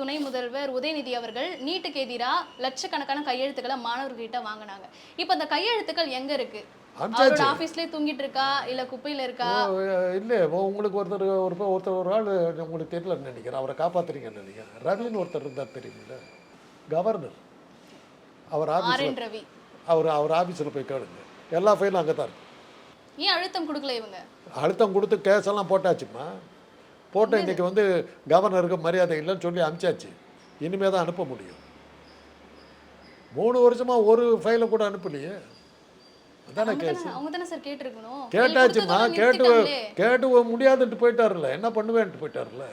துணை முதல்வர் உதயநிதி அவர்கள் நீட்டுக்கு எதிராக லட்சக்கணக்கான கையெழுத்துக்களை மாணவர்கிட்ட வாங்கினாங்க. இப்போ அந்த கையெழுத்துக்கள் எங்க இருக்கு? அவரோட ஆபீஸ்லயே தூங்கிட்டு இருக்கா? இல்ல குப்பையில இருக்கா? இல்லை உங்களுக்கு ஒருத்தர் ஒரு ஒருத்தர் ஒரு ஆள் உங்களுக்கு தெரியலன்னு நினைக்கிறேன். அவரை காப்பாத்துறீங்கன்னு நினைக்கிறேன் ரவின்னு ஒருத்தர் இருந்தார் தெரியுமில்ல? கவர்னர். அவர் ஆர் என் ரவி. அவர் அவர் ஆஃபீஸில் போய் கேளுங்க. எல்லா ஃபைலும் அங்கே தான் இருக்கு. ஏன் அழுத்தம் கொடுக்கல இவங்க? அழுத்தம் கொடுத்து கேஸ் எல்லாம் போட்டாச்சுமா? போட்டு இன்னைக்கு வந்து கவர்னருக்கு மரியாதை இல்லைன்னு சொல்லி அனுப்பிச்சாச்சு இனிமே தான் அனுப்ப முடியும். மூணு வருஷமா ஒரு ஃபைலை கூட அனுப்பலையே. அதானே கேஸ் தானே அவங்க தானே சார் கேட்டிருக்கணும். கேட்டாச்சுமா? கேட்டு. கேட்டு முடியாதுன்ட்டு போயிட்டாருல்ல. என்ன பண்ணுவேன்ட்டு போயிட்டாருல்ல?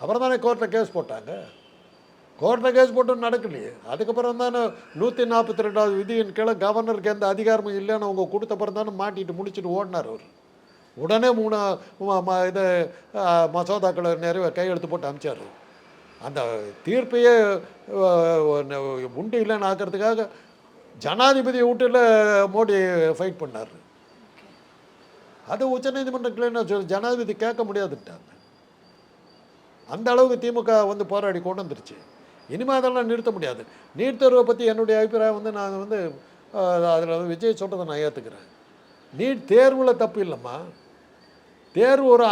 அப்புறம் தானே கோர்ட்டில் கேஸ் போட்டாங்க. கோர்ட்டில் கேஸ் போட்டு நடக்கலையே. அதுக்கப்புறம் தானே நூற்றி நாற்பத்தி ரெண்டாவது விதியின் கீழே கவர்னருக்கு எந்த அதிகாரமும் இல்லைன்னு அவங்க கொடுத்த பிறகு தானே மாட்டிட்டு முடிச்சுட்டு ஓடினார் அவர். உடனே மூணு ம- இது மசோதாக்களை நிறைய கையெழுத்து போட்டு அனுப்பிச்சார் அந்த தீர்ப்பையே உண்டு இல்லைன்னு ஆக்கிறதுக்காக ஜனாதிபதி வீட்டில் மோடி ஃபைட் பண்ணார். அது உச்சநீதிமன்றத்தில் கிளீனாக சொல்லி ஜனாதிபதி கேட்க முடியாதுட்டாங்க. அந்த அளவுக்கு திமுக வந்து போராடி கொண்டு வந்துருச்சு. இனிமேல் அதெல்லாம் நிறுத்த முடியாது. நீட் தேர்வை பற்றி என்னுடைய அபிப்பிராயம் வந்து நான் வந்து அதில் வந்து விஜய் சொல்கிறத நான் ஏற்றுக்கிறேன் நீட் தேர்வில் தப்பு இல்லைம்மா. தேர்வு ஒரு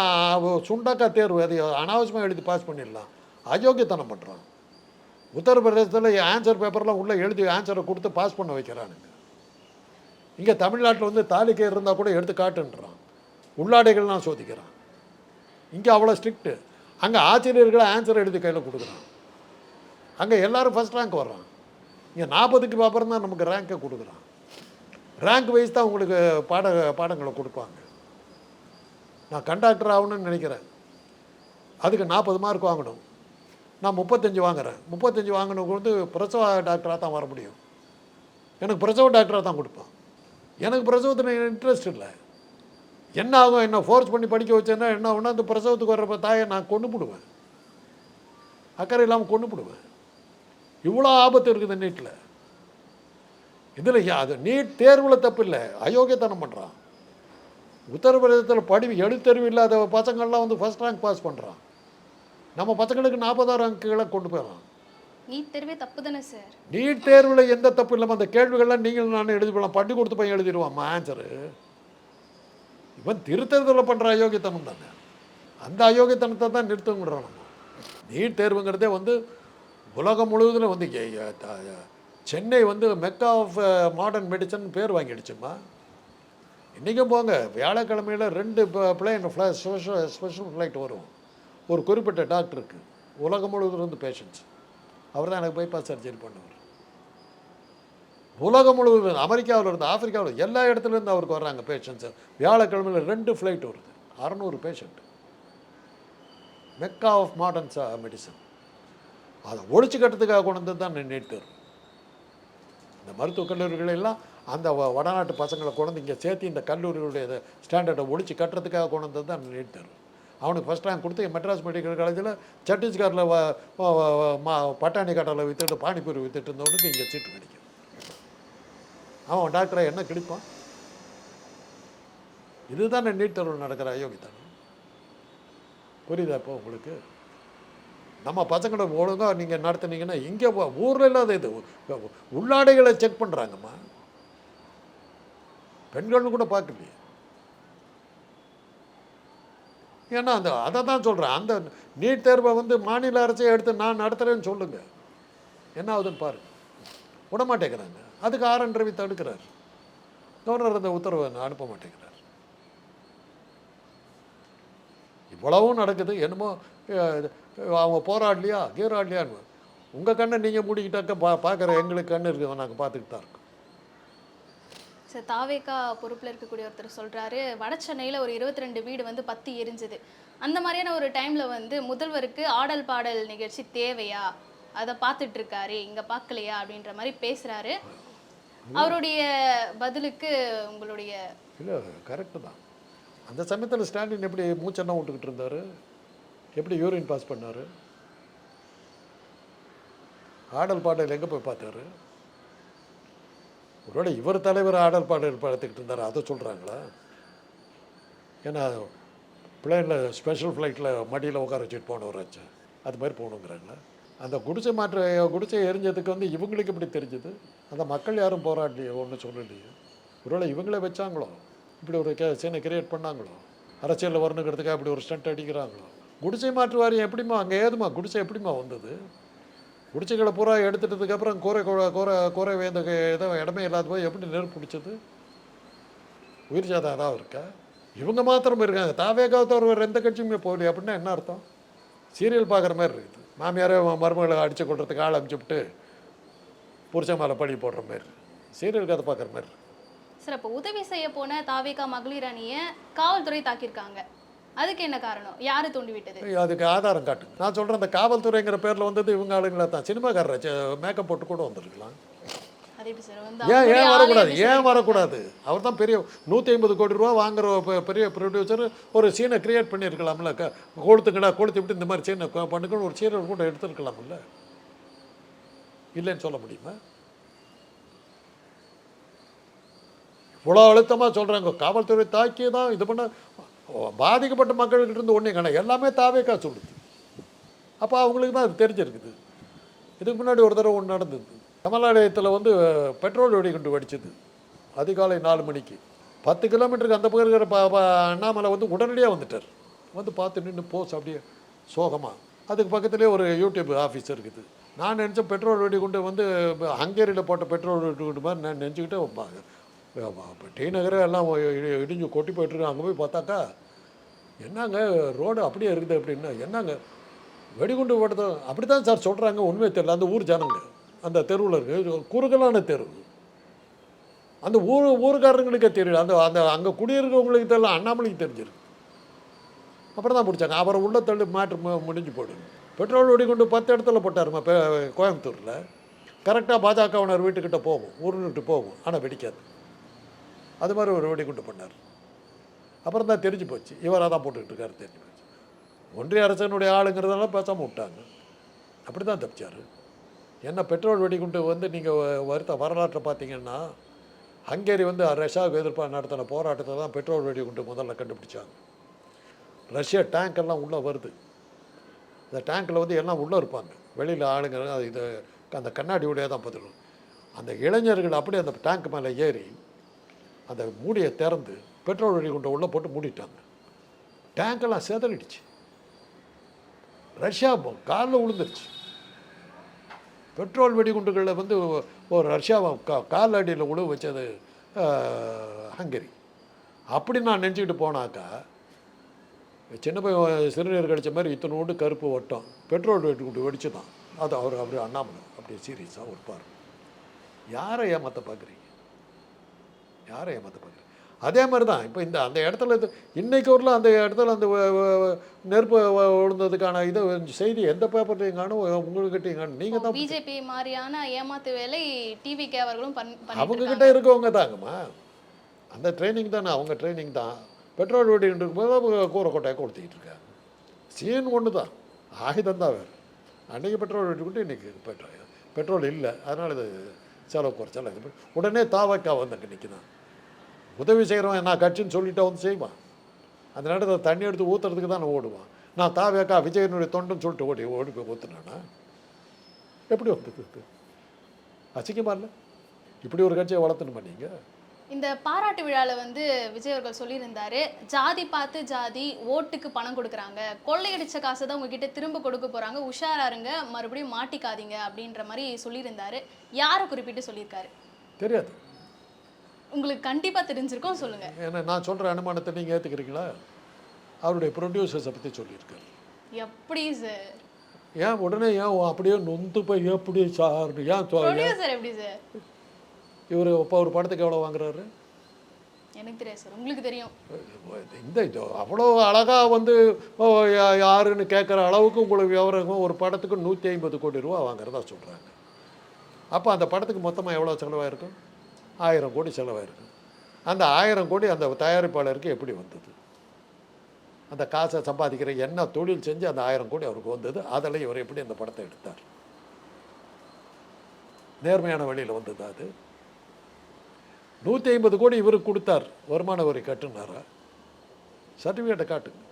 சுண்டக்கா தேர்வு. அதை அனாவசியமாக எழுதி பாஸ் பண்ணிடலாம். அயோக்கியத்தனம் பண்ணுறான் உத்தரப்பிரதேசத்தில் ஆன்சர் பேப்பர்லாம் உள்ளே எழுதி ஆன்சரை கொடுத்து பாஸ் பண்ண வைக்கிறானுங்க. இங்கே தமிழ்நாட்டில் வந்து தாலிக்கை இருந்தால் கூட எடுத்து காட்டுன்றான். உள்ளாடைகள்லாம் சோதிக்கிறான். இங்கே அவ்வளோ ஸ்ட்ரிக்ட்டு. அங்கே ஆசிரியர்களை ஆன்சர் எழுதி கையில் கொடுக்குறான். அங்கே எல்லாரும் ஃபஸ்ட் ரேங்க் வர்றான் இங்கே நாற்பதுக்கு அப்புறம் தான் நமக்கு ரேங்கை கொடுக்குறான். ரேங்க் வைஸ் தான் உங்களுக்கு பாட பாடங்களை கொடுப்பாங்க. நான் கண்டாக்டர் ஆகணும்னு நினைக்கிறேன். அதுக்கு நாற்பது மார்க் வாங்கணும். நான் முப்பத்தஞ்சு வாங்குறேன். முப்பத்தஞ்சு வாங்கினவங்க வந்து பிரசவ டாக்டராக தான் வர முடியும். எனக்கு பிரசவ டாக்டராக தான் கொடுப்பான். எனக்கு பிரசவத்தில் இன்ட்ரெஸ்ட் இல்லை. என்ன ஆகும் என்ன ஃபோர்ஸ் பண்ணி படிக்க வச்சேன்னா என்ன ஆகும்னா அந்த பிரசவத்துக்கு வர்றப்ப தாயை நான் கொண்டு போடுவேன் அக்கறை இல்லாமல் கொண்டு போடுவேன் இவ்வளோ ஆபத்து இருக்குது நீட்டில் இதில் அது நீட் தேர்வில் தப்பு இல்லை. அயோக்கியத்தனம் பண்ணுறான் உத்தரப்பிரதேசத்தில் படிவு எழுத்தறிவு இல்லாத பசங்கள்லாம் வந்து ஃபஸ்ட் ரேங்க் பாஸ் பண்ணுறான் நம்ம பசங்களுக்கு நாற்பதாயிரம் அங்குகளை கொண்டு போயிடலாம் நீட் தேர்வே தப்பு தானே சார்? நீட் தேர்வில் எந்த தப்பு இல்லாமல் அந்த கேள்விகள்லாம் நீங்களும் நானும் எழுதி போடலாம். பள்ளி கொடுத்து பையன் எழுதிடுவான் ஆன்சரு இவன் திருத்தறதில் பண்ணுற அயோக்கியத்தனம் தானே. அந்த அயோக்கியத்தனத்தை தான் நிறுத்தங்கிறோம் நம்ம. நீட் தேர்வுங்கிறதே வந்து உலகம் முழுவதும் வந்து சென்னை வந்து மெக்கா ஆஃப் மாடர்ன் மெடிசன் பேர் வாங்கிடுச்சுமா இன்றைக்கும் போங்க வியாழக்கிழமையில் ரெண்டு plane fly special special flight வரும். ஒரு குறிப்பிட்ட டாக்டருக்கு உலகம் முழுவதும் இருந்து பேஷண்ட்ஸ். அவர் தான் எனக்கு பைபாஸ் சர்ஜரி பண்ணுவார். உலகம் முழுவதும் அமெரிக்காவில் இருந்து ஆஃப்ரிக்காவில் எல்லா இடத்துலேருந்து அவருக்கு வர்றாங்க பேஷண்ட்ஸ். வியாழக்கிழமையில் ரெண்டு ஃப்ளைட் வருது. அறநூறு patient. Mecca of modern medicine. அதை ஒழிச்சு கட்டுறதுக்காக கொண்டு வந்து தான் நின்றுட்டு இந்த மருத்துவக் கல்லூரிகளெல்லாம் அந்த வ- வடநாட்டு பசங்களை கொண்டு வந்து இங்கே சேர்த்து இந்த கல்லூரிகளுடைய ஸ்டாண்டர்டை ஒழிச்சு கட்டுறதுக்காக கொண்டு வந்தது தான் நின்றுட்டு அவனுக்கு ஃபஸ்ட் ரேங்க் கொடுத்து மெட்ராஸ் மெடிக்கல் காலேஜில் சத்தீஸ்கரில் மா பட்டாணி கடையில் விற்றுட்டு பானிபூரி விற்றுட்டு இருந்தவனுக்கு இங்கே சீட்டு கிடைக்கும். அவன் டாக்டரை என்ன கிடைப்பான் இதுதான் நீட் தேர்வு நடக்கிற அயோக்கியத்தனம். புரியுதா இப்போ உங்களுக்கு? நம்ம பசங்களை ஒழுங்காக நீங்கள் நடத்துனீங்கன்னா இங்கே ஊரில் இல்லாத இது. உள்ளாடைகளை செக் பண்ணுறாங்கம்மா பெண்கள்னு கூட பார்க்கலையே. ஏன்னா அந்த அதை தான் சொல்கிறேன் அந்த நீட் தேர்வை வந்து மாநில அரசே எடுத்து நான் நடத்துகிறேன்னு சொல்லுங்க. என்ன ஆகுதுன்னு பாருங்க விட மாட்டேங்கிறாங்க அதுக்கு ஆர் என் ரவி தடுக்கிறார். கவர்னர் அந்த உத்தரவை அனுப்ப மாட்டேங்கிறார். இவ்வளவும் நடக்குது என்னமோ அவங்க போராடலையா கீராடலையான்னு. உங்கள் கண்ணை நீங்கள் மூடிக்கிட்டாக்க பா பார்க்குற எங்களுக்கு கண்ணு இருக்குது நாங்கள் பார்த்துக்கிட்டு தான் இருக்கோம். சார் தாவேக்கா பொறுப்பில் இருக்கக்கூடிய ஒருத்தர் சொல்றாரு வட சென்னையில் ஒரு இருபத்தி ரெண்டு வீடு வந்து பத்தி எரிஞ்சுது. அந்த மாதிரியான ஒரு டைம்ல வந்து முதல்வருக்கு ஆடல் பாடல் நிகழ்ச்சி தேவையா? அதை பார்த்துட்டு இருக்காரு இங்க பார்க்கலையா? அப்படின்ற மாதிரி பேசுறாரு. அவருடைய பதிலுக்கு உங்களுடைய இல்லை கரெக்டு தான். அந்த சமயத்தில் ஸ்டாலின் எப்படி மூச்செண்ணம் விட்டுக்கிட்டு இருந்தார்? எப்படி யூரின் பாஸ் பண்ணார்? ஆடல் பாடல் எங்கே போய் பார்த்தாரு? ஒருவேளை இவர் தலைவர் ஆடல் பாடல் பார்த்துக்கிட்டு இருந்தார்? அதை சொல்கிறாங்களா ஏன்னா பிளேனில் ஸ்பெஷல் ஃப்ளைட்டில் மடியில் உட்கார வச்சுட்டு போனவராச்சு அது மாதிரி போகணுங்கிறாங்களா? அந்த குடிசை மாற்ற குடிசை எரிஞ்சதுக்கு வந்து இவங்களுக்கு இப்படி தெரிஞ்சது? அந்த மக்கள் யாரும் போராடலையே ஒன்றும் சொல்லலையே. ஒருவேளை இவங்களே வச்சாங்களோ? இப்படி ஒரு கே சீனை கிரியேட் பண்ணாங்களோ? அரசியலில் வரணுங்கிறதுக்காக இப்படி ஒரு ஸ்டண்ட் அடிக்கிறாங்களோ? குடிசை மாற்று வாரியம் எப்படிம்மா அங்கே ஏதுமா குடிசை எப்படிம்மா வந்தது? குடிசைகளை பூரா எடுத்துட்டதுக்கப்புறம் கோரை கோரை கோரை வேந்த ஏதோ இடமே இல்லாத போய் எப்படி நெருப்பு பிடிச்சது? உயிர் ஜாதா அதாவது இருக்கா? இவங்க மாத்திரம் இருக்காங்க. தாவேக்காவை தவிர எந்த கட்சியுமே போகலையே அப்படின்னா என்ன அர்த்தம்? சீரியல் பார்க்குற மாதிரி இருக்குது. மாமியாரே மருமகளை அடித்து கொள்றதுக்கு ஆள் அனுப்பிச்சுட்டு புருஷன் மேலே பழி போடுற மாதிரி சீரியல் கதை பார்க்குற மாதிரி இருக்குது. சார் அப்போ உதவி செய்ய போன தாவேகா மகளிர் அணியை காவல்துறை தாக்கியிருக்காங்க. அதுக்கு என்ன காரணம்? யாரு தூண்டி விட்டது அதுக்கு ஆதாரம் காட்டு. நான் சொல்கிறேன் அந்த காவல்துறைங்கிற பேரில் வந்தது இவங்க ஆளுங்களா தான். சினிமாக்காரர்? மேக்கப் போட்டு கூட வந்திருக்கலாம். ஏன் ஏன் வரக்கூடாது? ஏன் வரக்கூடாது? அவர் தான் பெரிய நூற்றி ஐம்பது கோடி ரூபா வாங்குற பெரிய ப்ரொடியூசர் ஒரு சீனை கிரியேட் பண்ணியிருக்கலாம்ல. க கொளுத்துங்கடா கொளுத்து விட்டு இந்த மாதிரி சீனை பண்ணுங்கன்னு ஒரு சீரியல் கூட எடுத்துருக்கலாம்ல. இல்லைன்னு சொல்ல முடியுமா? இவ்வளோ அழுத்தமாக சொல்கிறாங்க காவல்துறை தாக்கி தான் இது பண்ண பாதிக்கப்பட்ட மக்கள்கிட்ட இருந்து ஒன்றே காண எல்லாமே தாவேக்கா சொல்லுது. அப்போ அவங்களுக்கு தான் அது தெரிஞ்சிருக்குது. இதுக்கு முன்னாடி ஒரு தடவை ஒன்று நடந்தது. தமிழ்நாடயத்தில் வந்து பெட்ரோல் வெடிகுண்டு வெடிச்சது. அதிகாலை நாலு மணிக்கு. பத்து கிலோமீட்டருக்கு அந்த பக்கம் இருக்கிற ப அண்ணாமலை வந்து உடனடியாக வந்துட்டார். வந்து பார்த்து நின்று போஸ் அப்படியே சோகமாக அதுக்கு பக்கத்துலேயே ஒரு யூடியூப் ஆஃபீஸ் இருக்குது. நான் நினச்சேன் பெட்ரோல் வெடிகுண்டு வந்து ஹங்கேரியில் போட்ட பெட்ரோல் வெடிகுண்டு மாதிரி நான் நினச்சிக்கிட்டே இப்போ டி நகரே எல்லாம் இடி- இடிஞ்சு கொட்டி போயிட்டுருக்கு அங்கே போய் பார்த்தாக்கா என்னங்க ரோடு அப்படியே இருக்குது அப்படின்னா என்னங்க வெடிகுண்டு போட்டது அப்படி தான் சார் சொல்கிறாங்க உண்மையை தெரியல. அந்த ஊர் ஜனங்க அந்த தெருவில் இருக்குது குறுகலான தெரு. அந்த ஊர் ஊருக்காரங்களுக்கே தெரியல. அந்த அந்த அங்கே குடியிருக்கவங்களுக்கு தெரியல அண்ணாமலைக்கு தெரிஞ்சிருக்கு. அப்புறம் தான் பிடிச்சாங்க. அப்புறம் உள்ள தள்ளி மாற்று மு- முடிஞ்சு போயிடும் பெட்ரோல் வெடிகுண்டு பத்து இடத்துல போட்டாருமா கோயம்புத்தூரில். கரெக்டாக பாஜகவினர் வீட்டுக்கிட்ட போகும் ஊருன்னுட்டு போகும் ஆனால் வெடிக்காது. அது மாதிரி ஒரு வெடிகுண்டு பண்ணார் அப்புறம் தான் தெரிஞ்சு போச்சு. இவராக தான் போட்டுக்கிட்டு இருக்காரு தெரிஞ்சு போச்சு. ஒன்றிய அரசனுடைய ஆளுங்கிறதெல்லாம் பேசாமல் விட்டாங்க. அப்படி தான் தப்பிச்சார். என்ன பெட்ரோல் வெடிகுண்டு வந்து நீங்கள் வருத்த வரலாற்றை பார்த்தீங்கன்னா ஹங்கேரி வந்து ரஷ்யாவுக்கு எதிர்ப்பாக நடத்தின போராட்டத்தை தான் பெட்ரோல் வெடிகுண்டு முதல்ல கண்டுபிடிச்சாங்க. ரஷ்யா டேங்க் எல்லாம் உள்ளே வருது. இந்த டேங்க்கில் வந்து எல்லாம் உள்ளே இருப்பாங்க. வெளியில் ஆளுங்க அது இது அந்த கண்ணாடியோடய தான் பதிலும் அந்த இளைஞர்கள் அப்படியே அந்த டேங்க் மேலே ஏறி அந்த மூடியை திறந்து பெட்ரோல் வெடிகுண்டை உள்ளே போட்டு மூடிட்டாங்க. டேங்கெல்லாம் சிதறிடுச்சு. ரஷ்யா காலில் விழுந்துருச்சு. பெட்ரோல் வெடிகுண்டுகளில் வந்து ஒரு ரஷ்யாவை கா கால் அடியில் உழுவு வச்சது ஹங்கரி. அப்படி நான் நினச்சிக்கிட்டு போனாக்கா சின்ன பையன் சிறுநீர் கழித்த மாதிரி இத்தனோண்டு கருப்பு வட்டம் பெட்ரோல் வெடிகுண்டு வெடிச்சு தான் அது அவர் அவர் அண்ணாமலை அப்படியே சீரியஸாக இருப்பார் யாரை ஏமாற்ற பார்க்குறீங்க? யாரை ஏமாற்ற அதே மாதிரி தான் இப்போ இந்த அந்த இடத்துல இன்னைக்கு ஊரில் அந்த இடத்துல அந்த நெருப்பு விழுந்ததுக்கான இது செய்தி எந்த பேப்பர்லையும் காணும் உங்கள்கிட்டையும் காணும். நீங்கள் தான் பிஜேபி மாதிரியான ஏமாத்து வேலை டிவி அவர்களும் பண் பண்ணிட்டு அவங்க இருக்காங்க. கிட்ட இருக்கவங்க தாங்கம்மா. அந்த ட்ரைனிங் தானே அவங்க ட்ரைனிங் தான். பெட்ரோல் வெடிக்கிட்டு இருக்கும்போது கூரை கொட்டையை கொடுத்துக்கிட்டு இருக்காங்க. சீன் ஒன்று தான். ஆயுதம் தான் வேறு. அன்றைக்கி பெட்ரோல் வெடிக்கிட்டு இன்றைக்கி பெட்ரோல் பெட்ரோல் இல்லை. அதனால் இது செலவு குறைச்சல இது உடனே தாவக்கா வந்து அங்கே நிற்கிதான் உதவி செய்கிறவன் நான் கட்சின்னு சொல்லிட்டு வந்து செய்வான். அந்த நேரத்தில் தண்ணி எடுத்து ஊற்றுறதுக்கு தான் நான் ஓடுவான். நான் தாவேக்கா விஜயனுடைய தொண்டுன்னு சொல்லிட்டு ஓடி ஓடி போய் ஊற்றுனானா எப்படி வந்தது அசிங்கமா இல்லை? இப்படி ஒரு கட்சியை வளர்த்துணுமா நீங்கள் இந்த பாராட்டு விழால வந்து விஜய் அவர்கள் சொல்லியிருந்தாரு ஜாதி பார்த்து ஜாதி ஓட்டுக்கு பணம் கொடுக்குறாங்க. கொள்ளையடிச்ச காசை தான் உங்ககிட்ட திரும்ப கொடுக்க போறாங்க. உஷாரா இருங்க மறுபடியும் மாட்டிக்காதீங்க. அப்படின்ற மாதிரி சொல்லியிருந்தாரு. யாரை குறிப்பிட்டு சொல்லியிருக்காரு? தெரியாது. உங்களுக்கு கண்டிப்பா தெரிஞ்சிருக்கும் சொல்லுங்க. ஏன்னா நான் சொல்கிற அனுமானத்தை நீங்கள் ஏற்றுக்கிறீங்களா அவருடைய ப்ரொடியூசர்ஸை பற்றி சொல்லியிருக்காரு. எப்படி சார்? ஏன் உடனே ஏன் அப்படியே நொந்து போய் எப்படி சார்? ஏன் ப்ரொடியூசர் எப்படி சார்? இவர் இப்போ ஒரு படத்துக்கு எவ்வளோ வாங்குறாரு? எனக்கு தெரியாது சார் உங்களுக்கு தெரியும். இந்த இது அவ்வளோ அழகாக வந்து யாருன்னு கேட்குற அளவுக்கு உங்களுக்கு விவரம் ஒரு படத்துக்கு நூற்றி ஐம்பது கோடி ரூபா வாங்குறதா சொல்கிறாங்க அப்போ அந்த படத்துக்கு மொத்தமாக எவ்வளோ செலவாயிருக்கும்? ஆயிரம் கோடி செலவாயிருக்கும் அந்த ஆயிரம் கோடி அந்த தயாரிப்பாளருக்கு எப்படி வந்தது? அந்த காசை சம்பாதிக்கிற என்ன தொழில் செஞ்சு அந்த ஆயிரம் கோடி அவருக்கு வந்தது? அதில் இவர் எப்படி அந்த படத்தை எடுத்தார்? நேர்மையான வழியில் வந்தது அது? நூற்றி ஐம்பது கோடி இவருக்கு கொடுத்தார். வருமான வரி கட்டுனாரா? சர்டிஃபிகேட்டை காட்டுங்க.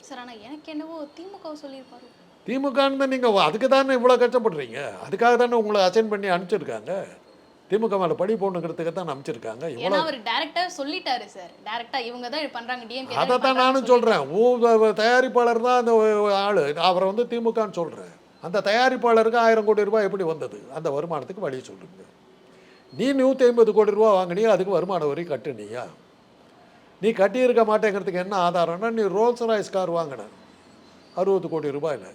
சார் ஆனா எனக்கு என்னவோ திமுக சொல்லியிருப்பாரு. திமுகன்னு நீங்கள் அதுக்கு தானே இவ்வளோ கஷ்டப்படுறீங்க? அதுக்காக தானே உங்களை அசைன் பண்ணி அனுப்பிச்சிருக்காங்க? திமுக மேலே படி போடணுங்கிறதுக்கு தான் அனுப்பிச்சிருக்காங்க. ஏன்னா அவர் டைரக்டா சொல்லிட்டாரு சார் டைரக்டா இவங்க தான் பண்றாங்க. டிஎம்கே அதை தான் நானும் சொல்கிறேன் ஊ தயாரிப்பாளர் தான் அந்த ஆள். அவரை வந்து திமுகன்னு சொல்கிறேன் அந்த தயாரிப்பாளருக்கு ஆயிரம் கோடி ரூபாய் எப்படி வந்தது? அந்த வருமானத்துக்கு வழி சொல்லுங்க. நீ நூற்றி ஐம்பது கோடி ரூபா வாங்கினியா? அதுக்கு வருமான வரி கட்டுனியா? நீ கட்டியிருக்க மாட்டேங்கிறதுக்கு என்ன ஆதாரம்னா நீ ரோல்ஸ் ராய்ஸ் கார் வாங்கின. அறுபது கோடி ரூபாயில்.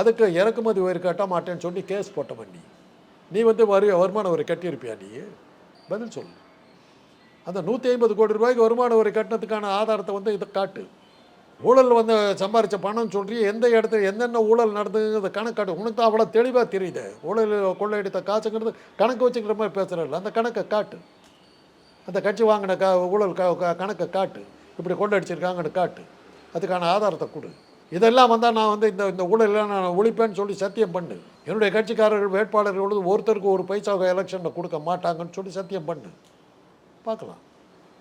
அதுக்கு இறக்குமதி வரி கட்ட மாட்டேன்னு சொல்லி கேஸ் போட்ட பண்ணி நீ வந்து வரி வருமான வரி கட்டியிருப்பியா நீ? பதில் சொல்லு. அந்த நூற்றி ஐம்பது கோடி ரூபாய்க்கு வருமான வரி கட்டினதுக்கான ஆதாரத்தை வந்து இதை காட்டு. ஊழல் வந்து சம்பாரித்த பணம் சொல்லி எந்த இடத்துல என்னென்ன ஊழல் நடந்ததுங்கிறத கணக்கு காட்டு உனக்கு தான் அவ்வளோ தெளிவாக தெரியுது. ஊழல் கொள்ளையடித்த காசுங்கிறது கணக்கு வச்சுக்கிற மாதிரி பேசுகிறல்ல அந்த கணக்கை காட்டு. அந்த கட்சி வாங்கின க ஊழல் க- கணக்கை காட்டு. இப்படி கொள்ளடிச்சிருக்காங்கன்னு காட்டு. அதுக்கான ஆதாரத்தை கொடு. இதெல்லாம் வந்தால் நான் வந்து இந்த இந்த ஊழலாம் நான் ஒழிப்பேன்னு சொல்லி சத்தியம் பண்ணு. என்னுடைய கட்சிக்காரர்கள் வேட்பாளர்கள் ஒருத்தருக்கு ஒரு பைசா எலெக்ஷனில் கொடுக்க மாட்டாங்கன்னு சொல்லி சத்தியம் பண்ணு. பார்க்கலாம்.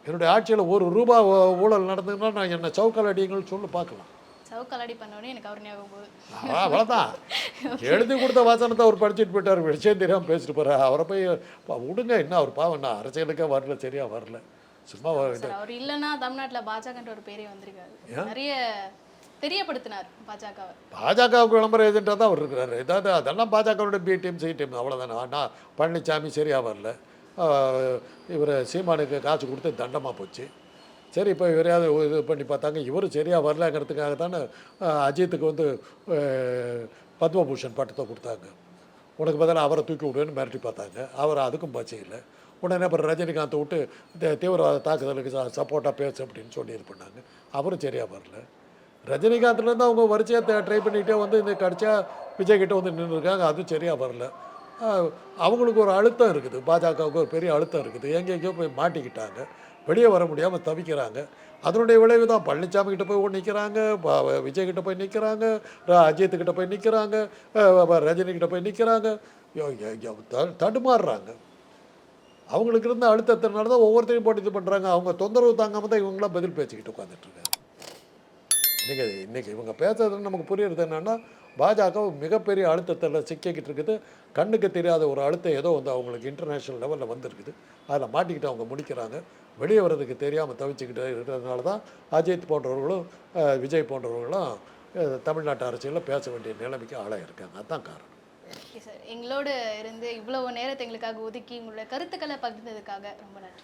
என்னுடைய ஆட்சியில் ஒரு ரூபா ஊழல் நடந்ததுன்னா நான் என்ன சவுக்கால் அடிங்கன்னு சொல்லி பார்க்கலாம். சவுக்கலாடி பண்ணோடனே எனக்கு அவர் ஞாபகம் அவ்வளோதான் எழுதி கொடுத்த வாசனத்தை அவர் படிச்சுட்டு போயிட்டார். விஷயம் தெரியாமல் பேசிட்டு போகிறார் அவரை போய் விடுங்க என்ன அவர் பாவம் நான் அரசியலுக்கே வரல சரியா வரல. சும்மா அவர் இல்லைன்னா தமிழ்நாட்டுல பாஜகன்ற ஒரு பேரே வந்திருக்காரு நிறைய தெரியப்படுத்தினார் பாஜகவை. பாஜகவுக்கு விளம்பர ஏஜென்ட்டாக தான் அவர் இருக்கிறாரு. ஏதாவது அதெல்லாம் பாஜகவுடைய பி டீம் சி டீம் அவ்வளோதானே ஆனால் பழனிசாமி சரியாக வரல. இவர் சீமானுக்கு காசு கொடுத்து தண்டமாக போச்சு. சரி இப்போ இவரையாவது இது பண்ணி பார்த்தாங்க. இவரும் சரியாக வரலங்கிறதுக்காக தானே அஜித்துக்கு வந்து பத்மபூஷன் பட்டத்தை கொடுத்தாங்க. உனக்கு பதிலாக அவரை தூக்கி விடுவேன்னு மிரட்டி பார்த்தாங்க. அவர் அதுக்கும் பச்சை இல்லை. உடனே அப்புறம் ரஜினிகாந்தை விட்டு தீவிரவாத தாக்குதலுக்கு சப்போர்ட்டாக பேசு அப்படின்னு சொல்லி இது பண்ணாங்க. அவரும் சரியாக வரல. ரஜினிகாந்த்லேருந்து அவங்க வரிசையாக ட்ரை பண்ணிக்கிட்டே வந்து இந்த கடைசியாக விஜய் கிட்ட வந்து நின்றுருக்காங்க அதுவும் சரியாக வரல. அவங்களுக்கு ஒரு அழுத்தம் இருக்குது. பாஜகவுக்கு ஒரு பெரிய அழுத்தம் இருக்குது. எங்கெங்கேயோ போய் மாட்டிக்கிட்டாங்க. வெளியே வர முடியாமல் தவிக்கிறாங்க. அதனுடைய விளைவு தான் பழனிசாமி கிட்ட போய் நிற்கிறாங்க விஜய் கிட்ட போய் நிற்கிறாங்க அஜித் கிட்ட போய் நிற்கிறாங்க ரஜினி கிட்ட போய் நிற்கிறாங்க தடுமாறுறாங்க. அவங்களுக்கு இருந்த அழுத்தத்தினால தான் ஒவ்வொருத்தரையும் போட்டு இது பண்ணுறாங்க அவங்க தொந்தரவு தாங்காமல் தான் இவங்களாம் பதில் பேசிக்கிட்டு உட்காந்துட்ருக்காங்க நீங்கள் இன்னைக்கு இவங்க பேசுறது நமக்கு புரியுறது என்னென்னா பாஜக மிகப்பெரிய அழுத்தத்தில் சிக்கிக்கிட்டு இருக்குது. கண்ணுக்கு தெரியாத ஒரு அழுத்தம் ஏதோ வந்து அவங்களுக்கு இன்டர்நேஷ்னல் லெவலில் வந்திருக்குது. அதில் மாட்டிக்கிட்டு அவங்க முடிக்கிறாங்க. வெளியே வர்றதுக்கு தெரியாமல் தவிச்சுக்கிட்டு இருக்கிறதுனால தான் அஜித் போன்றவர்களும் விஜய் போன்றவர்களும் தமிழ்நாட்டு அரசியலில் பேச வேண்டிய நிலைமைக்கு ஆளாக இருக்காங்க. அதுதான் காரணம். எங்களோடு எங்களோட இருந்து இவ்வளவு நேரத்தை எங்களுக்காக ஒதுக்கி உங்களோட கருத்துக்களை பகிர்ந்ததுக்காக ரொம்ப நன்றி